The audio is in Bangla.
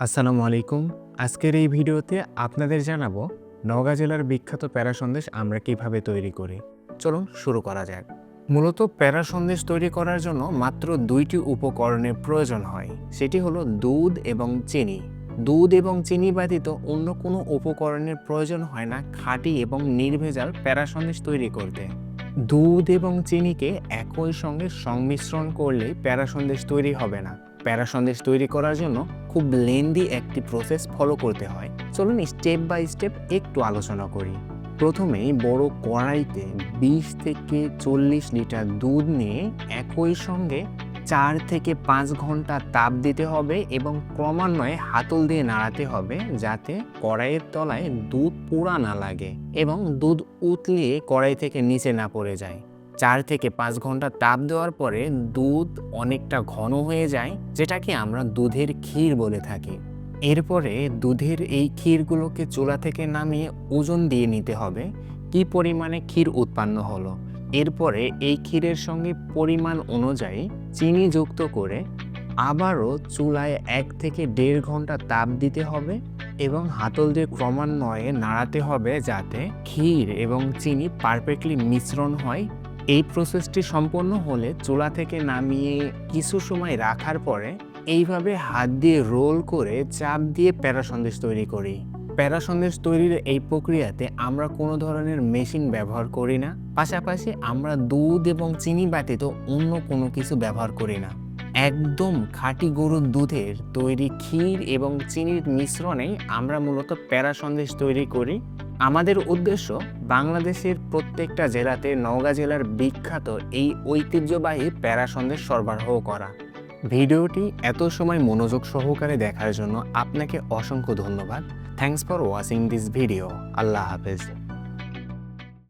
আসসালামু আলাইকুম। আজকের এই ভিডিওতে আপনাদের জানাব নওগাঁ জেলার বিখ্যাত প্যারা সন্দেশ আমরা কীভাবে তৈরি করি। চলুন শুরু করা যাক। মূলত প্যারা সন্দেশ তৈরি করার জন্য মাত্র দুইটি উপকরণের প্রয়োজন হয়। সেটি হলো দুধ এবং চিনি। দুধ এবং চিনি ব্যতীত অন্য কোনো উপকরণের প্রয়োজন হয় না, খাঁটি এবং নির্ভেজাল প্যারা সন্দেশ তৈরি করতে। দুধ এবং চিনিকে একই সঙ্গে সংমিশ্রণ করলেই প্যারা সন্দেশ তৈরি হবে না। প্যারা সন্দেশ তৈরি করার জন্য খুব লেন্দি একটি প্রসেস ফলো করতে হয়। চলুন স্টেপ বাই স্টেপ একটু আলোচনা করি। প্রথমেই বড় কড়াইতে বিশ থেকে চল্লিশ লিটার দুধ নিয়ে একই সঙ্গে চার থেকে পাঁচ ঘণ্টা তাপ দিতে হবে এবং ক্রমান্বয়ে হাতল দিয়ে নাড়াতে হবে যাতে কড়াইয়ের তলায় দুধ পোড়া না লাগে এবং দুধ উতলিয়ে কড়াই থেকে নিচে না পড়ে যায়। চার থেকে পাঁচ ঘণ্টা তাপ দেওয়ার পরে দুধ অনেকটা ঘন হয়ে যায়, যেটাকে আমরা দুধের ক্ষীর বলে থাকি। এরপরে দুধের এই ক্ষীরগুলোকে চুলা থেকে নামিয়ে ওজন দিয়ে নিতে হবে, কি পরিমাণে ক্ষীর উৎপন্ন হলো। এরপরে এই ক্ষীরের সঙ্গে পরিমাণ অনুযায়ী চিনি যুক্ত করে আবারও চুলায় এক থেকে দেড় ঘণ্টা তাপ দিতে হবে এবং হাতল দিয়ে ক্রমান্বয়ে নাড়াতে হবে যাতে ক্ষীর এবং চিনি পারফেক্টলি মিশ্রণ হয় এই প্রসেসটি সম্পন্ন হলে চুলা থেকে নামিয়ে কিছু সময় রাখার পরে এইভাবে হাত দিয়ে রোল করে চাপ দিয়ে প্যারা সন্দেশ তৈরি করি। প্যারা সন্দেশ তৈরির এই প্রক্রিয়াতে আমরা কোনো ধরনের মেশিন ব্যবহার করি না। পাশাপাশি আমরা দুধ এবং চিনি ব্যতীত অন্য কোনো কিছু ব্যবহার করি না। একদম খাঁটি গরুর দুধের তৈরি ক্ষীর এবং চিনির মিশ্রণে আমরা মূলত প্যারা সন্দেশ তৈরি করি। আমাদের উদ্দেশ্য বাংলাদেশের প্রত্যেকটা জেলাতে নওগাঁ জেলার বিখ্যাত এই ঐতিহ্যবাহী প্যারা সন্দেশ সরবরাহ করা। ভিডিওটি এত সময় মনোযোগ সহকারে দেখার জন্য আপনাকে অসংখ্য ধন্যবাদ। Thanks for watching this video আল্লাহ হাফেজ।